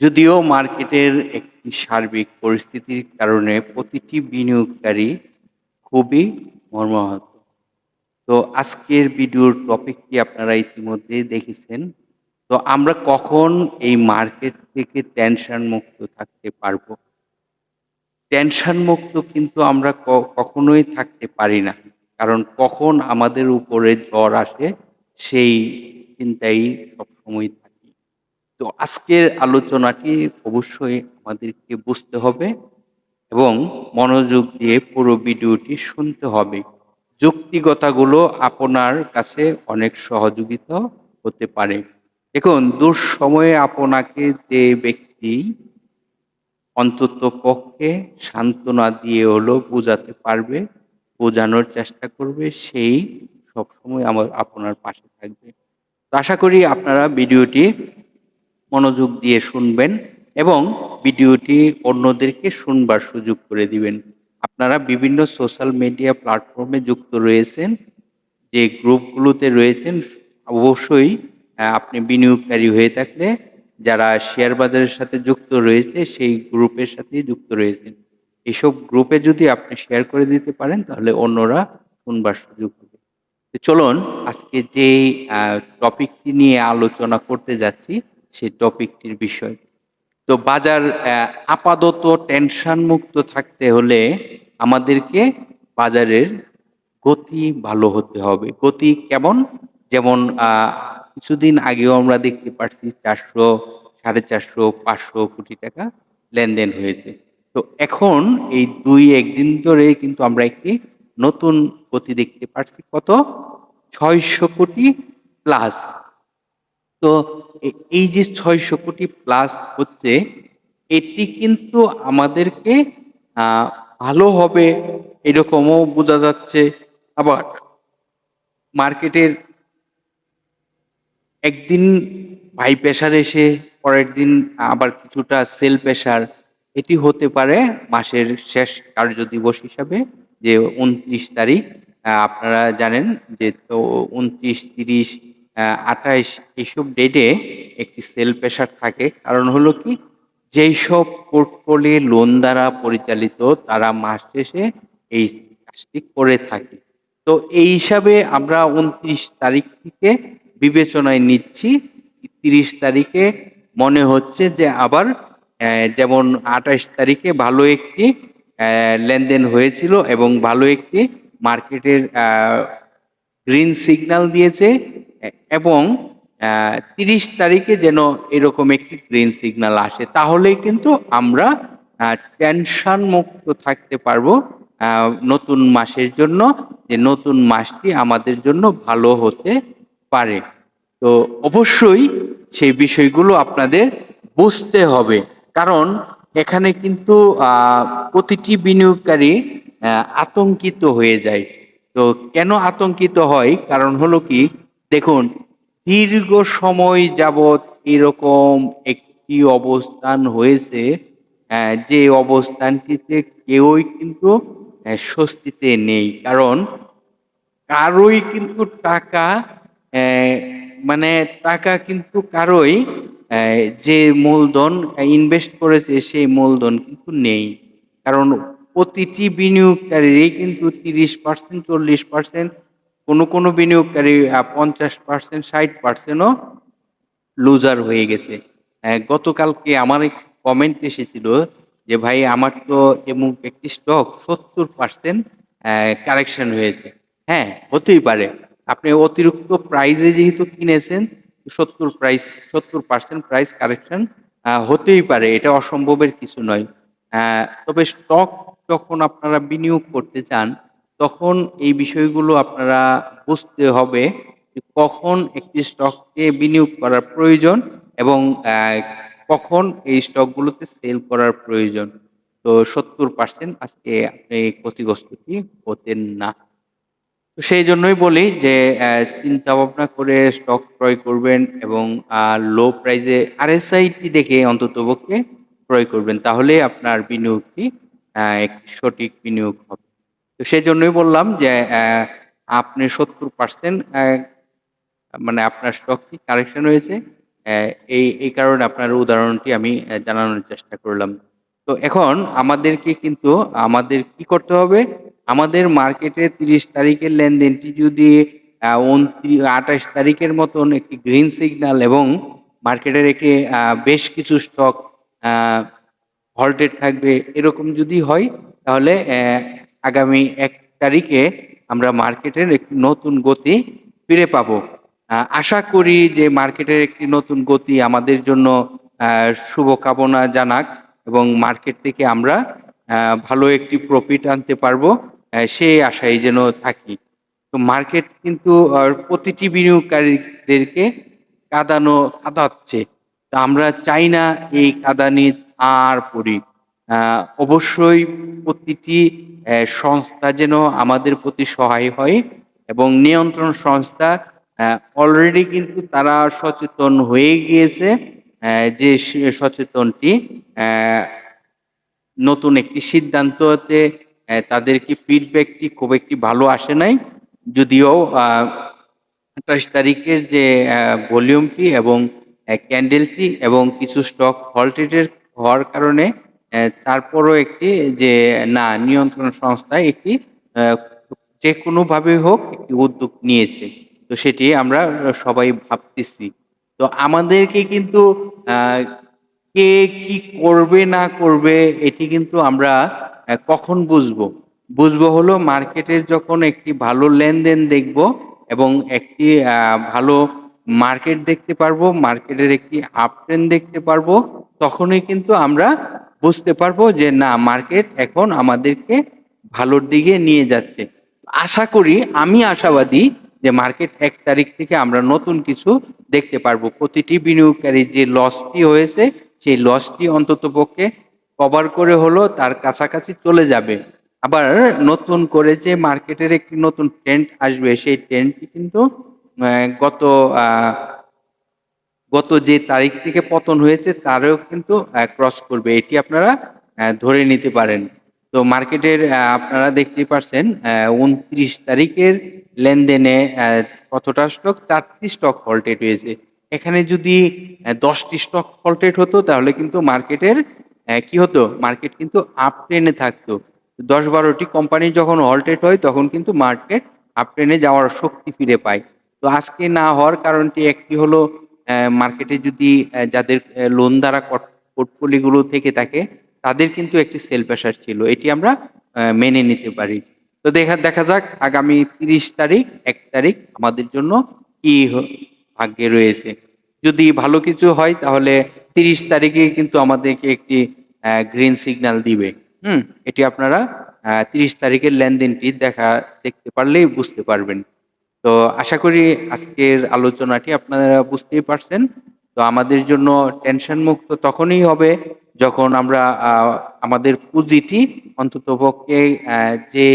যদিও মার্কেটের একটি সার্বিক পরিস্থিতির কারণে প্রতিটি বিনিয়োগকারী খুবই মর্মাহত। তো আজকের ভিডিওর টপিকটি আপনারা ইতিমধ্যেই দেখেছেন। তো আমরা কখন এই মার্কেট থেকে টেনশন মুক্ত থাকতে পারব? টেনশন মুক্ত কিন্তু আমরা কখনোই থাকতে পারি না। কারণ কখন আমাদের উপরে জ্বর আসে, সেই চিন্তাই সবসময় তো আজকের আলোচনাটি অবশ্যই আমাদেরকে বুঝতে হবে এবং মনোযোগ দিয়ে পুরো ভিডিওটি শুনতে হবে। যুক্তিগতাগুলো আপনার কাছে অনেক সহযোগিতা হতে পারে। দেখুন, দুঃসময়ে আপনাকে যে ব্যক্তি অন্তত পক্ষে সান্ত্বনা দিয়ে হলো বোঝাতে পারবে, বোঝানোর চেষ্টা করবে, সেই সবসময় আমার, আপনার পাশে থাকবে। আশা করি আপনারা ভিডিওটি মনোযোগ দিয়ে শুনবেন এবং ভিডিওটি অন্যদেরকে শুনবার সুযোগ করে দিবেন। আপনারা বিভিন্ন সোশ্যাল মিডিয়া প্ল্যাটফর্মে যুক্ত রয়েছেন, যে গ্রুপগুলোতে রয়েছেন, অবশ্যই আপনি বিনিয়োগকারী হয়ে থাকলে যারা শেয়ার বাজারের সাথে যুক্ত রয়েছে, সেই গ্রুপের সাথে যুক্ত রয়েছেন। এসব গ্রুপে যদি আপনি শেয়ার করে দিতে পারেন, তাহলে অন্যরা শুনবার সুযোগ হবে। চলুন, আজকে যে টপিকটি নিয়ে আলোচনা করতে যাচ্ছি সেই টপিকটির বিষয়। তো বাজার আপাতত টেনশন মুক্ত থাকতে হলে আমাদেরকে বাজারের গতি ভালো হতে হবে। গতি কেমন? যেমন কিছুদিন আগেও আমরা দেখতে পাচ্ছি চারশো, সাড়ে চারশো, পাঁচশো কোটি টাকা লেনদেন হয়েছে। তো এখন এই দুই একদিন ধরে কিন্তু আমরা একটি নতুন গতি দেখতে পাচ্ছি কত? ছয়শো কোটি প্লাস তো এই যে ছয়শো কোটি প্লাস হচ্ছে, এটি কিন্তু আমাদেরকে ভালো হবে এরকমও বোঝা যাচ্ছে। আবার মার্কেটের একদিন ভাই প্রেশার এসে, পরের দিন আবার কিছুটা সেল প্রেশার এটি হতে পারে মাসের শেষ কার্যদিবস হিসাবে, যে উনত্রিশ তারিখ। আপনারা জানেন যে তো উনত্রিশ, তিরিশ আঠাইশ এইসব ডেটে একটি সেল প্রেশার থাকে। কারণ হলো কি যেই সব পোর্টফোলিও লোন দ্বারা পরিচালিত তারা মাস শেষে এই কাজটি করে থাকে। তো এই হিসাবে আমরা উনত্রিশ তারিখ থেকে বিবেচনায় নিচ্ছি তিরিশ তারিখে মনে হচ্ছে যে আবার আহ, যেমন আঠাশ তারিখে ভালো একটি আহ, লেনদেন হয়েছিল এবং ভালো একটি মার্কেটের গ্রিন সিগন্যাল দিয়েছে। এবং তিরিশ তারিখে যেন এরকম একটি গ্রিন সিগন্যাল আসে, তাহলেই কিন্তু আমরা টেনশন মুক্ত থাকতে পারব নতুন মাসের জন্য, যে নতুন মাসটি আমাদের জন্য ভালো হতে পারে। তো অবশ্যই সেই বিষয়গুলো আপনাদের বুঝতে হবে, কারণ এখানে কিন্তু প্রতিটি বিনিয়োগকারী আতঙ্কিত হয়ে যায়। তো কেন আতঙ্কিত হয়? কারণ হলো কি দেখুন, দীর্ঘ সময় যাবৎ এরকম একটি অবস্থান হয়েছে যে অবস্থানটিতে কেউই কিন্তু স্বস্তিতে নেই। কারণ কারোই কিন্তু টাকা মানে টাকা কিন্তু কারোই যে মূলধন ইনভেস্ট করেছে সেই মূলধন কিন্তু নেই। কারণ প্রতিটি বিনিয়োগকারীরই কিন্তু তিরিশ পার্সেন্ট চল্লিশ পার্সেন্ট কোনো কোনো বিনিয়োগকারী পঞ্চাশ পার্সেন্ট ষাট পার্সেন্টও লুজার হয়ে গেছে। আহ, গতকালকে আমার কমেন্ট এসেছিল যে ভাই আমার তো এমন একটি স্টক সত্তর পার্সেন্ট কারেকশন হয়েছে। হ্যাঁ হতেই পারে। আপনি অতিরিক্ত প্রাইজে যেহেতু কিনেছেন সত্তর প্রাইস সত্তর পার্সেন্ট প্রাইস কারেকশন হতেই পারে। এটা অসম্ভবের কিছু নয়। তবে স্টক যখন আপনারা বিনিয়োগ করতে চান তখন এই বিষয়গুলো আপনারা বুঝতে হবে কখন একটি স্টককে বিনিয়োগ করার প্রয়োজন এবং কখন এই স্টকগুলোতে সেল করার প্রয়োজন। তো ৭০% আজকে আপনি ক্ষতিগ্রস্তটি হতেন না। তো সেই জন্যই বলি যে চিন্তা ভাবনা করে স্টক ক্রয় করবেন এবং লো প্রাইস এ RSI টি দেখে অন্ততপক্ষে ক্রয় করবেন। তাহলে আপনার বিনিয়োগটি সঠিক বিনিয়োগ হবে। তো সেই জন্যই বললাম যে আপনি সত্তর পার্সেন্ট মানে আপনার স্টকটি কারেকশন হয়েছে। এই, এই কারণে আপনার উদাহরণটি আমি জানানোর চেষ্টা করলাম। তো এখন আমাদেরকে কিন্তু আমাদের কি করতে হবে? আমাদের মার্কেটে ৩০ তারিখের লেনদেনটি যদি আ উনত্রি ২৮ তারিখের মতন একটি গ্রিন সিগন্যাল এবং মার্কেটের একটি বেশ কিছু স্টক হল্টেড থাকবে এরকম যদি হয় তাহলে আগামী এক তারিখে আমরা মার্কেটের একটি নতুন গতি ফিরে পাবো। আশা করি যে মার্কেটের একটি নতুন গতি আমাদের জন্য শুভকামনা জানাক এবং মার্কেট থেকে আমরা ভালো একটি প্রফিট আনতে পারব। সেই আশায় যেন থাকি। তো মার্কেট কিন্তু প্রতিটি বিনিয়োগকারীদেরকে কাঁদানো কাঁদাচ্ছে। তো আমরা চাই না এই কাঁদানি আর পড়ি। অবশ্যই প্রতিটি সংস্থা যেন আমাদের প্রতি সহায় হয় এবং নিয়ন্ত্রণ সংস্থা অলরেডি কিন্তু তারা সচেতন হয়ে গিয়েছে যে সচেতনটি নতুন একটি সিদ্ধান্ততে তাদেরকে ফিডব্যাকটি খুব একটি ভালো আসে নাই। যদিও আ ২৮ তারিখের যে ভলিউমটি এবং ক্যান্ডেলটি এবং কিছু স্টক হল্টেড এর হওয়ার কারণে তারপরও একটি যে না নিয়ন্ত্রণ সংস্থা একটি অ্যা যেকোনোভাবেই হোক একটি উদ্যোগ নিয়েছে। তো সেটি আমরা সবাই ভাবতেছি। তো আমাদেরকে কিন্তু কে কি করবে না করবে এটি কিন্তু আমরা কখন বুঝব? বুঝব হলো মার্কেটের যখন একটি ভালো লেনদেন দেখব এবং একটি ভালো মার্কেট দেখতে পারব, মার্কেটের একটি আপট্রেন্ড দেখতে পারব। তখনই কিন্তু আমরা বুঝতে পারব যে না মার্কেট এখন আমাদেরকে ভালোর দিকে নিয়ে যাচ্ছে। আশা করি, আমি আশাবাদী যে মার্কেট এক তারিখ থেকে আমরা নতুন কিছু দেখতে পারব। প্রতিটি বিনিয়োগকারীর যে লসটি হয়েছে, সেই লসটি অন্ততপক্ষে কভার করে হলেও তার কাছাকাছি চলে যাবে। আবার নতুন করে যে মার্কেটের একটি নতুন ট্রেন্ড আসবে, সেই ট্রেন্ডটি কিন্তু গত গত যে তারিখ থেকে পতন হয়েছে, তারও কিন্তু ক্রস করবে। এটি আপনারা ধরে নিতে পারেন। তো মার্কেটের আপনারা দেখতে পারছেন উনত্রিশ তারিখের লেনদেনে কতটা স্টক? চারটি স্টক হল্টেড হয়েছে। এখানে যদি দশটি স্টক হল্টেড হতো, তাহলে কিন্তু মার্কেটের কি হতো? মার্কেট কিন্তু আপট্রেন্ড এ থাকতো। ১০-১২ টি কোম্পানি যখন হল্টেড হয়, তখন কিন্তু মার্কেট আপট্রেন্ড এ যাওয়ার শক্তি ফিরে পায়। তো আজকে না হওয়ার কারণটি একটি হলো মার্কেটে যদি যাদের লোন দ্বারা কট পোর্টফোলিও গুলো থেকে থাকে তাদের কিন্তু একটি সেল প্রেশার ছিল। এটি আমরা মেনে নিতে পারি। তো দেখা দেখা যাক আগামী ৩০ তারিখ, এক তারিখ আমাদের জন্য কি ভাগ্যে রয়েছে। যদি ভালো কিছু হয় তাহলে তিরিশ তারিখে কিন্তু আমাদেরকে একটি গ্রিন সিগন্যাল দিবে। হুম? এটি আপনারা তিরিশ তারিখের লেনদেনটি দেখা দেখতে পারলেই বুঝতে পারবেন। তো আশা করি আজকের আলোচনাটি আপনারা বুঝতেই পারছেন। তো আমাদের জন্য টেনশন মুক্ত তখনই হবে যখন আমরা আমাদের পুঁজিটি অন্ততপক্ষে অ্যা যে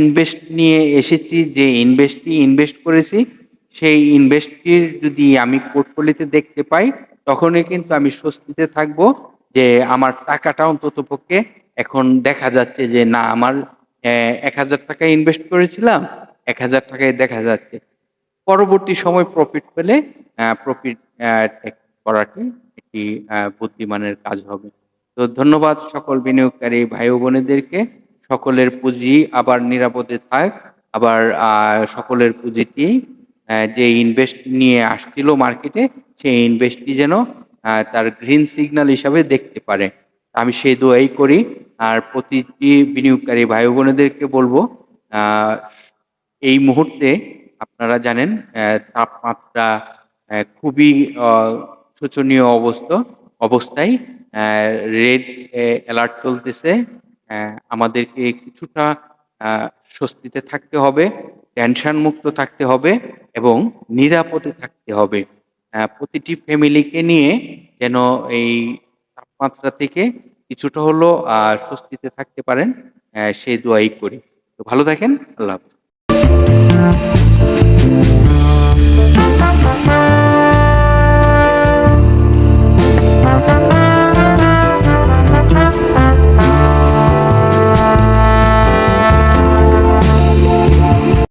ইনভেস্ট নিয়ে এসেছি, যে ইনভেস্টটি ইনভেস্ট করেছি সেই ইনভেস্টটির যদি আমি পোর্টফোলিওতে দেখতে পাই তখনই কিন্তু আমি স্বস্তিতে থাকব যে আমার টাকাটা অন্ততপক্ষে এখন দেখা যাচ্ছে যে না আমার অ্যা ৳১,০০০ ইনভেস্ট করেছিলাম, ৳১,০০০ টাকায় দেখা যাচ্ছে। পরবর্তী সময় প্রফিট পেলে প্রফিট করাটি একটি বুদ্ধিমানের কাজ হবে। তো ধন্যবাদ সকল বিনিয়োগকারী ভাই বোনেদেরকে। সকলের পুঁজি আবার নিরাপদে থাক। আবার সকলের পুঁজিটি যে ইনভেস্ট নিয়ে আসছিল মার্কেটে সেই ইনভেস্টটি যেন তার গ্রিন সিগন্যাল হিসাবে দেখতে পারে। আমি সেই দোয়াই করি। আর প্রতিটি বিনিয়োগকারী ভাই বোনেদেরকে বলব এই মুহূর্তে আপনারা জানেন তাপমাত্রা খুবই শোচনীয় অবস্থা অবস্থায় রেড অ্যালার্ট চলতেছে। আমাদেরকে কিছুটা স্বস্তিতে থাকতে হবে, টেনশন মুক্ত থাকতে হবে এবং নিরাপদে থাকতে হবে। প্রতিটি ফ্যামিলিকে নিয়ে যেন এই তাপমাত্রা থেকে কিছুটা হলেও আ স্বস্তিতে থাকতে পারেন। সেই দোয়াই করি। তো ভালো থাকেন। আল্লাহ। Thank